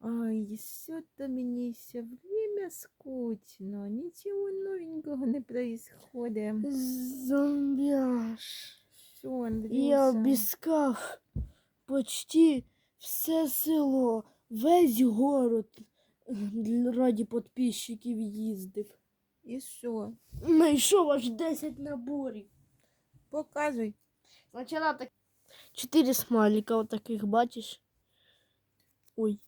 Ай, что-то мне все время скучно. Ничего новенького не происходит. Зомбяш. Что, Я Андрюша? обіскав почти все село, весь город для- раді підписчиків їздив. И что? Знайшов аж 10 наборів. Показывай. Спочатку так. Чотири смайлика отаких, бачиш? Ой.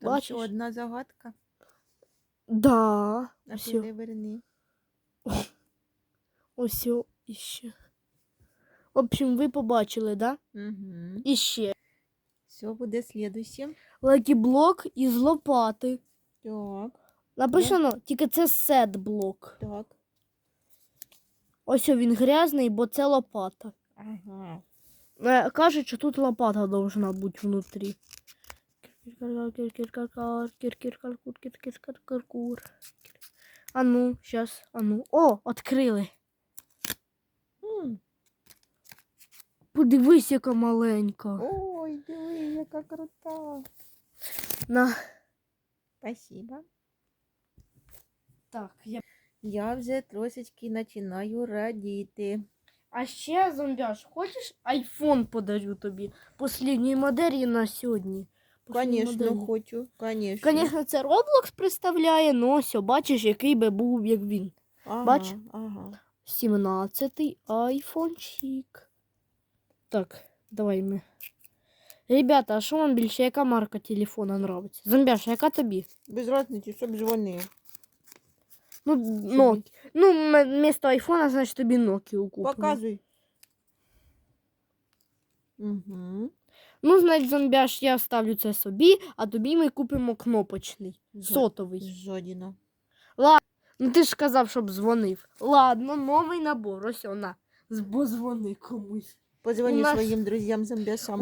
Там Бачиш? еще одна загадка. Да. А Ось, переверни. ось іще. В общем, ви побачили, да? Угу. І ще. Все буде следующим. Лакіблок із лопати. Так, Написано, тільки це сет блок. так. Ось о, він грязний, бо це лопата. Ага. Е, Кажуть, що тут лопата должна бути внутрі. Кір-кір-кар-кар-кір-кір-кар-кур. А ну, сейчас, а ну. О, відкрили. М, Подивись, яка маленька. Ой, диви, яка крута. На. Спасибо. Так, я... Я вже трошечки починаю радіти. А ще, зомбяш, хочеш айфон подарю тобі? Послідньої моделі на сьогодні. Послідньої Конечно, моделі. хочу. Конечно. Звісно, це Roblox представляє, но ось, бачиш, який би був, як він. Ага, бач? Ага. 17-й айфончик. Так, давай ми. Ребята, а що вам більше, яка марка телефона нравиться? Зомбяш, яка тобі? Без разниці, щоб дзвонив. Ну, ну, ну м- вместо айфона, значить тобі Nokia купимо. Показуй. Угу. Ну, значить, зомбяш, я ставлю це собі, а тобі ми купимо кнопочний, сотовий. Жодіна. Ну ти ж сказав, щоб дзвонив. Ладно, новий набор, ось вона. Бо комусь. Позвони нас- своїм друзям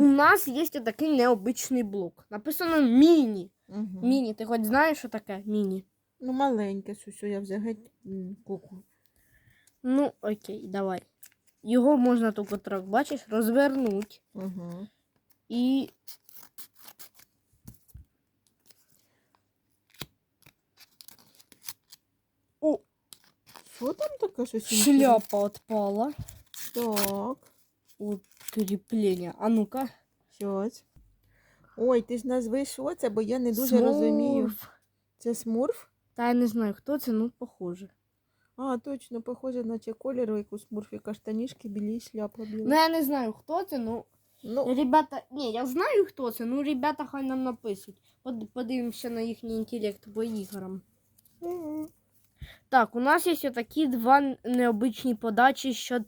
У нас є такий необичний блок. Написано міні. Угу. Міні, ти хоч знаєш, що таке міні? Ну, маленьке, що я м, куку. Ну, окей, давай. Його можна тільки так, бачиш, розвернути. Угу. І О, Що там таке щось? шляпа відпала. Так. От кріплення. А ну-ка. Щось. Ой, ти ж назви, що це, бо я не дуже розумію. Це смурф? Та я не знаю, хто це, ну похоже. А, точно, похоже, наче кольору, у смурфіка, штанішки білі, шляпа Ну я не знаю, хто це, ну. Ну, Ребята, ні, я знаю, хто це, ну ребята хай нам напишуть. Под- Подивимося на їхній інтелект по іграм. Так, у нас є такі два необичні подачі, що. Е,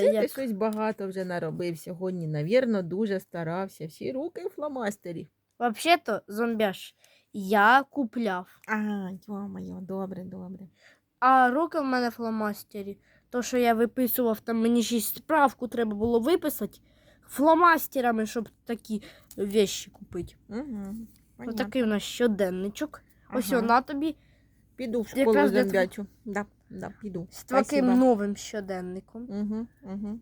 це ти як... щось багато вже наробив сьогодні. Навірно, дуже старався. Всі руки в фломастері. Взагалі-то, зомбяш, я купляв. А, йо-моє, добре, добре. А руки в мене в фломастері. То, що я виписував, там мені ще й справку треба було виписати фломастерами, щоб такі вещі купити. Угу. Ось такий у нас щоденничок. Ось Ага. вона тобі Піду в Якраз школу для зомбячу. Да, да, піду. з таким Спасибо. новим щоденником. Угу, угу.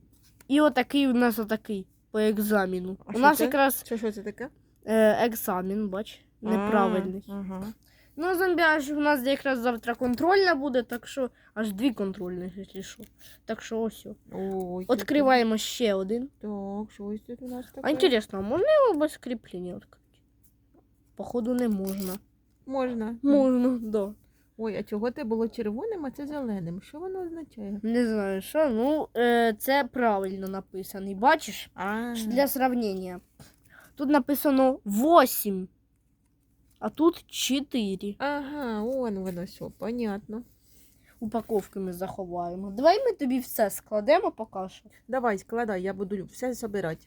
І отакий у нас отакий по екзамену. А у що нас це? якраз Що, що це таке? е, екзамен, бач, неправильний. А, Ага. Ну, зомбяж, у нас якраз завтра контрольна буде, так що аж дві контрольних, якщо що. Так що ось. Ой, Відкриваємо ще один. Так, щось тут у нас таке. А інтересно, а можна його без кріплення відкрити? Походу, не можна. Можна. Можна, да. Ой, а чого це було червоним, а це зеленим? Що воно означає? Не знаю, що. Ну, е, це правильно написаний. Бачиш? А, Для сравнення. Тут написано 8, а тут 4. ага, он воно що, понятно. Упаковки ми заховаємо. Давай ми тобі все складемо поки що. Давай, складай, я буду все збирати.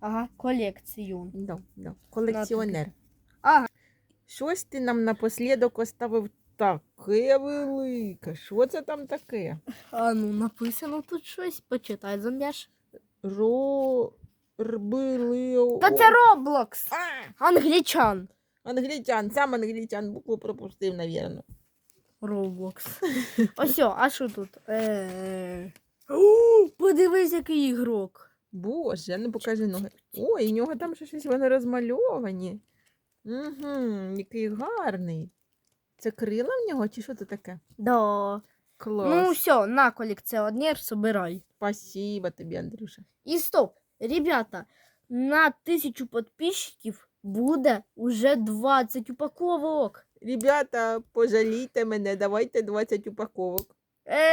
Ага, колекцію. Да, да. Колекціонер. Ага. Щось ти нам напослідок оставив таке велике. Що це там таке? А ну, написано тут щось. Почитай, зомбяш. Ро... Рбили... Та це Роблокс! Англічан. Англічан, сам англітян букву пропустив, навірно. Роблокс. Ось, а що тут? Е, е, е. Подивись, який ігрок. Боже, ну покажи ноги. Ой, у нього там щось вони розмальовані. Угу, Який гарний. Це крила в нього чи що це таке? Да. Ну, Клас. Ну все, на колекціонер, собирай. Спасибо тобі, Андрюша. І стоп, ребята, на тисячу підписчиків буде уже 20 упаковок. Ребята, пожалійте мене, давайте 20 упаковок.